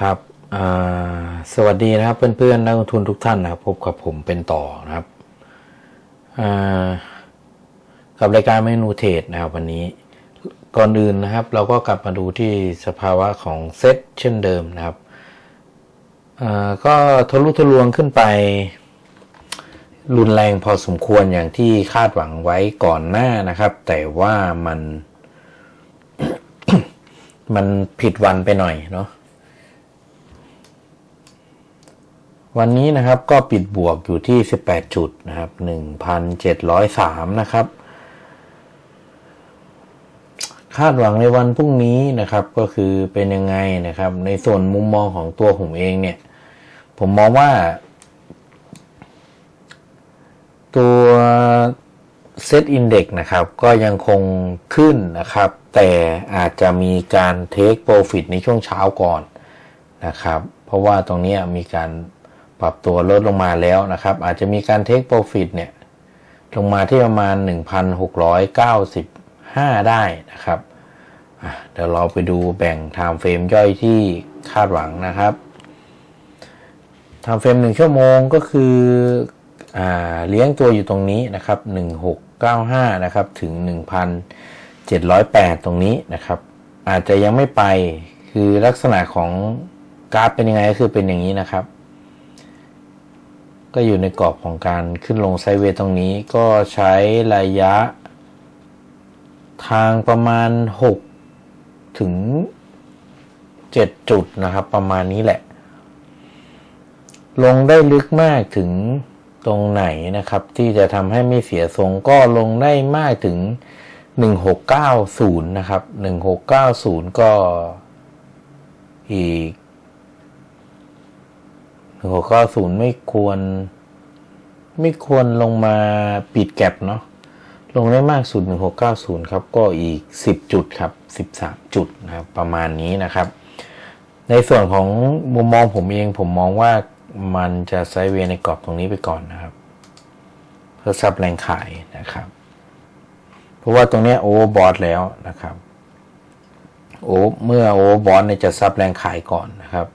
ครับสวัสดีนะครับเพื่อนๆนักลงทุนทุกท่านนะครับพบกับผมเป็นต่อนะครับกับรายการเมนูเทรดนะครับวันนี้ก่อนอื่นนะครับ เราก็กลับมาดูที่สภาวะของเซ็ตเช่นเดิมนะครับก็ทะลุทะลวงขึ้นไป รุนแรงพอสมควรอย่างที่คาดหวังไว้ก่อนหน้านะครับ แต่ว่ามัน มันผิดวันไปหน่อยเนาะ วันนี้นะครับก็ปิดบวกอยู่ที่ 18 จุดนะครับ 1,703 นะครับ คาดหวังในวันพรุ่งนี้นะครับ ก็คือเป็นยังไงนะครับ ในส่วนมุมมองของตัวผมเองเนี่ย ผมมองว่า ตัวเซตอินเด็กนะครับ ก็ยังคงขึ้นนะครับ แต่อาจจะมีการเทคโปรฟิตในช่วงเช้าก่อนนะครับ เพราะว่าตรงนี้มีการ ปรับตัวลดลงมาแล้วนะครับ อาจจะมีการเทคโปรฟิตเนี่ย ลงมาที่ประมาณ 1,695 ได้นะครับเดี๋ยวเราไปดูแบ่งไทม์เฟรมย่อยที่คาดหวังนะครับไทม์เฟรมหนึ่งชั่วโมงก็คืออเลี้ยงตัวอยู่ตรงนี้นะครับ 1695 นะครับถึง 1,708 ตรงนี้นะครับ อาจจะยังไม่ไปคือลักษณะของกราฟเป็นยังไงก็คือเป็นอย่างนี้นะครับ ก็อยู่ในกรอบของการขึ้นลงไซเวย์ตรงนี้ก็ใช้ระยะ ทางประมาณ 6 ถึง 7 จุดนะครับ ประมาณนี้แหละ ลงได้ลึกมากถึงตรงไหนนะครับ ที่จะทำให้ไม่เสียทรงก็ลงได้มากถึง 1690 นะครับ 1690 ก็อีก 1690ไม่ควร ไม่ควรลงมาปิดแก็บเนาะลงได้มากสุด 1690 ครับ ก็อีก 10 จุดครับ 13 จุดนะครับประมาณนี้นะครับ ในส่วนของมุมมองผมเองผมมองว่ามันจะไซเวย์ในกรอบตรงนี้ไปก่อนนะครับ เพื่อซับแรงขายนะครับ เพราะว่าตรงเนี้โอเวอร์บอทแล้วนะครับโอเมื่อโอเวอร์บอทเนี่ยจะซับแรงขายก่อนนะครับ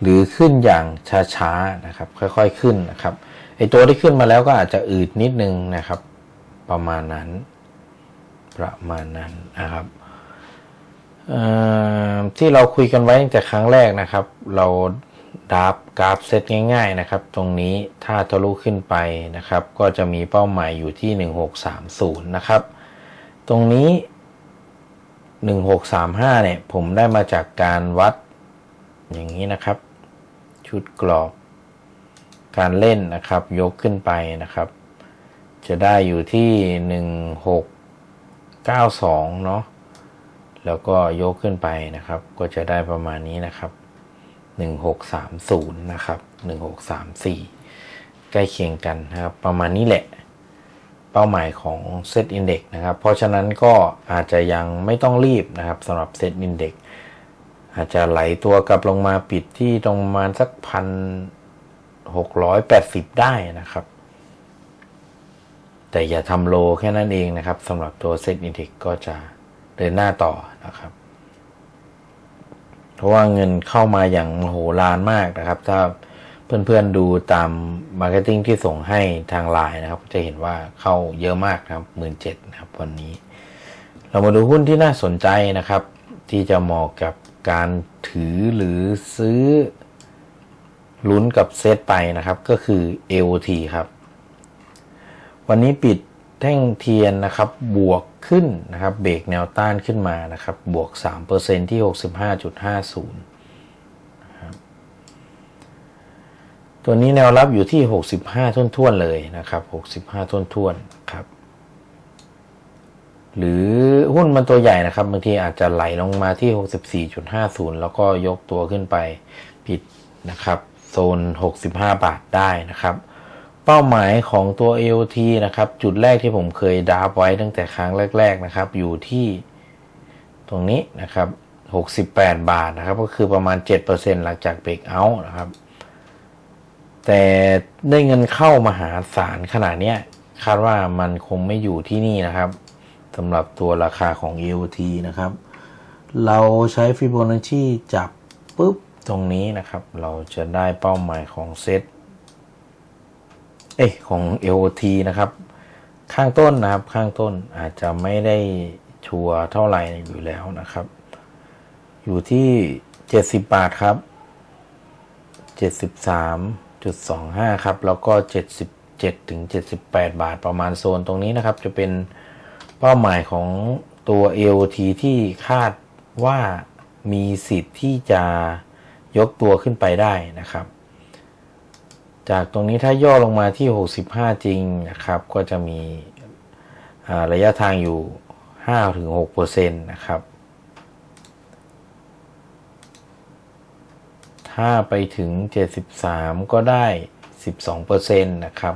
หรือขึ้นอย่างช้าๆนะครับ ค่อยๆขึ้นนะครับไอตัวที่ขึ้นมาแล้วก็อาจจะอืดนิดนึงนะครับ ประมาณนั้น ประมาณนั้นนะครับที่เราคุยกันไว้ตั้งแต่ครั้งแรกนะครับ เราดับกราฟเซตง่าย ๆนะครับ ตรงนี้ถ้าทะลุขึ้นไปนะครับ ก็จะมีเป้าหมายอยู่ที่ 1630 นะครับ ตรงนี้ 1635 เนี่ย ผมได้มาจากการวัดอย่างนี้นะครับ ชุดกรอบ การเล่นนะครับ ยกขึ้นไปนะครับ จะได้อยู่ที่ 1692 เนาะแล้วก็ยกขึ้นไปนะครับ ก็จะได้ประมาณนี้นะครับ 1630 นะครับ 1634 ใกล้เคียงกันนะครับ ประมาณนี้แหละเป้าหมายของ Set Index นะครับ เพราะฉะนั้นก็อาจจะยังไม่ต้องรีบนะครับสำหรับ Set Index อาจจะไหลตัวกลับลงมาปิดที่ตรงประมาณสักพันหกร้อยแปดสิบได้นะครับ แต่อย่าทำโลแค่นั้นเองนะครับสำหรับตัว Set Index ก็จะเดินหน้าต่อนะครับ เพราะว่าเงินเข้ามาอย่างมโหฬารมากนะครับ ถ้าเพื่อนๆดูตามมาร์เก็ตติ้งที่ส่งให้ทางไลน์นะครับ จะเห็นว่าเข้าเยอะมากนะครับหมื่นเจ็ดนะครับวันนี้ เรามาดูหุ้นที่น่าสนใจนะครับ ที่จะเหมาะกับ การถือหรือซื้อลุ้นกับเซตไปนะครับ ก็คือ AOT ครับ วันนี้ปิดแท่งเทียนนะครับบวกขึ้นนะครับ เบรกแนวต้านขึ้นมานะครับ บวก 3%ที่ 65.50ตัวนี้แนวรับอยู่ที่ 65 ท้วนๆเลยนะครับ 65 ท้วนๆครับ หรือหุ้นมันตัวใหญ่นะครับ บางทีอาจจะไหลลงมาที่ 64.50 แล้วก็ยกตัวขึ้นไปผิดนะครับ โซน 65 บาทได้นะครับ เป้าหมายของตัว AOT นะครับ จุดแรกที่ผมเคยดาบไว้ตั้งแต่ครั้งแรก ๆนะครับ อยู่ที่ตรงนี้นะครับ 68 บาทนะครับ ก็คือประมาณ 7%หลังจากเบรกเอาท์นะครับ แต่ได้เงินเข้ามหาศาลขนาดนี้คาดว่ามันคงไม่อยู่ที่นี่นะครับ สำหรับตัวราคาของ AOT นะครับ เราใช้ฟิโบนัชชีจับปุ๊บตรงนี้นะครับ เราจะได้เป้าหมายของเซตเอ้ของ LOT นะครับ ข้างต้นนะครับข้างต้นอาจจะไม่ได้ชัวเท่าไหร่อยู่แล้วนะครับ อยู่ที่ 70 บาทครับ 73.25 ครับ แล้วก็ 77ถึง78 บาทประมาณโซนตรงนี้นะครับ จะเป็น เป้าหมายของตัว AOT ที่คาดว่ามีสิทธิ์ที่จะยกตัวขึ้นไปได้นะครับ จากตรงนี้ถ้าย่อลงมาที่ 65 จริงนะครับ ก็จะมีระยะทางอยู่ 5-6%นะครับ ถ้าไปถึง 73 ก็ได้ 12%นะครับ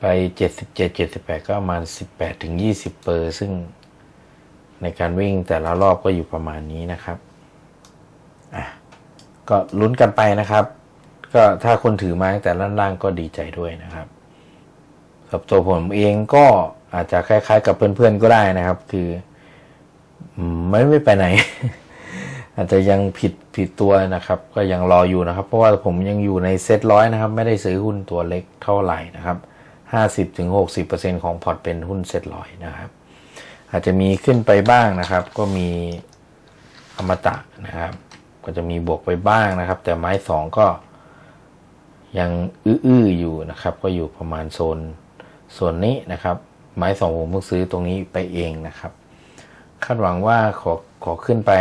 ไป 77 78 ก็ประมาณ 18ถึง20 เปอร์ ซึ่งในการวิ่งแต่ละรอบก็อยู่ประมาณนี้นะครับอะก็ลุ้นกันไปนะครับ ก็ถ้าคนถือมาตั้งแต่ล่างๆก็ดีใจด้วยนะครับกับตัวผมเองก็อาจจะคล้าย ๆ กับเพื่อนๆก็ได้นะครับ คือไม่ไม่ไปไหน อาจจะยังผิดผิดตัวนะครับ ก็ยังรออยู่นะครับ เพราะว่าผมยังอยู่ในเซ็ตร้อยนะครับ ไม่ได้ซื้อหุ้นตัวเล็กเท่าไหร่นะครับ ห้าสิบถึงหกสิบเปอร์เซ็นของพอร์ตเป็นหุ้นเซ็ตร้อยนะครับ อาจจะมีขึ้นไปบ้างนะครับ ก็มีอมตะนะครับ ก็จะมีบวกไปบ้างนะครับ แต่ไม้สองก็ยังอื้อๆอยู่นะครับ ก็อยู่ประมาณโซนส่วนนี้นะครับ ไม้สองผมเพิ่งซื้อตรงนี้ไปเองนะครับ คาดหวังว่าขอขอขึ้นไป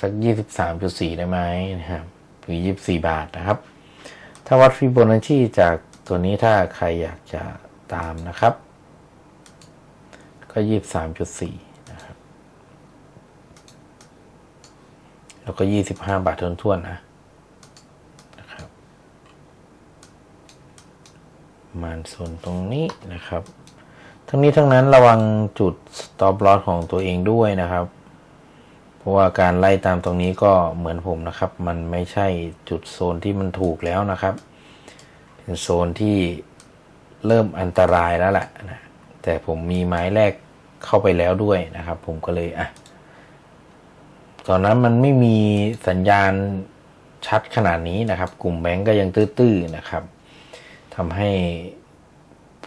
สัก 23.4 ได้ไหมนะครับหรือ 24 บาทนะครับ ถ้าวัดฟิโบนัชชีจากตัวนี้ถ้าใครอยากจะ ตามนะครับ ก็23.4นะครับ แล้วก็25บห้าบาททวนๆนะนะครับมาณโซนตรงนี้นะครับ ทั้งนี้ทั้งนั้นระวังจุด stop loss ของตัวเองด้วยนะครับเพราะว่าการไล่ตามตรงนี้ก็เหมือนผมนะครับ มันไม่ใช่จุดโซนที่มันถูกแล้วนะครับ เป็นโซนที่ เริ่มอันตรายแล้วแหละนะแต่ผมมีไม้แรกเข้าไปแล้วด้วยนะครับ ผมก็เลยอะตอนนั้นมันไม่มีสัญญาณชัดขนาดนี้นะครับ กลุ่มแบงก์ก็ยังตื้อๆนะครับทำให้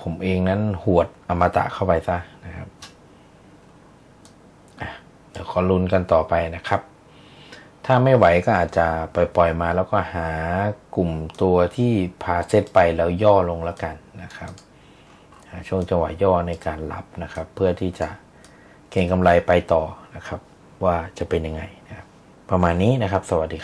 ผมเองนั้นหวดอมตะเข้าไปซะนะครับเดี๋ยวขอลุ้นกันต่อไปนะครับ ถ้าไม่ไหวก็อาจจะปล่อยๆมาแล้วก็หากลุ่มตัวที่พาเซตไปแล้วย่อลงแล้วกันนะครับช่วงจังหวะย่อในการรับนะครับ เพื่อที่จะเก็งกำไรไปต่อนะครับ ว่าจะเป็นยังไงนะครับประมาณนี้นะครับ สวัสดีครับ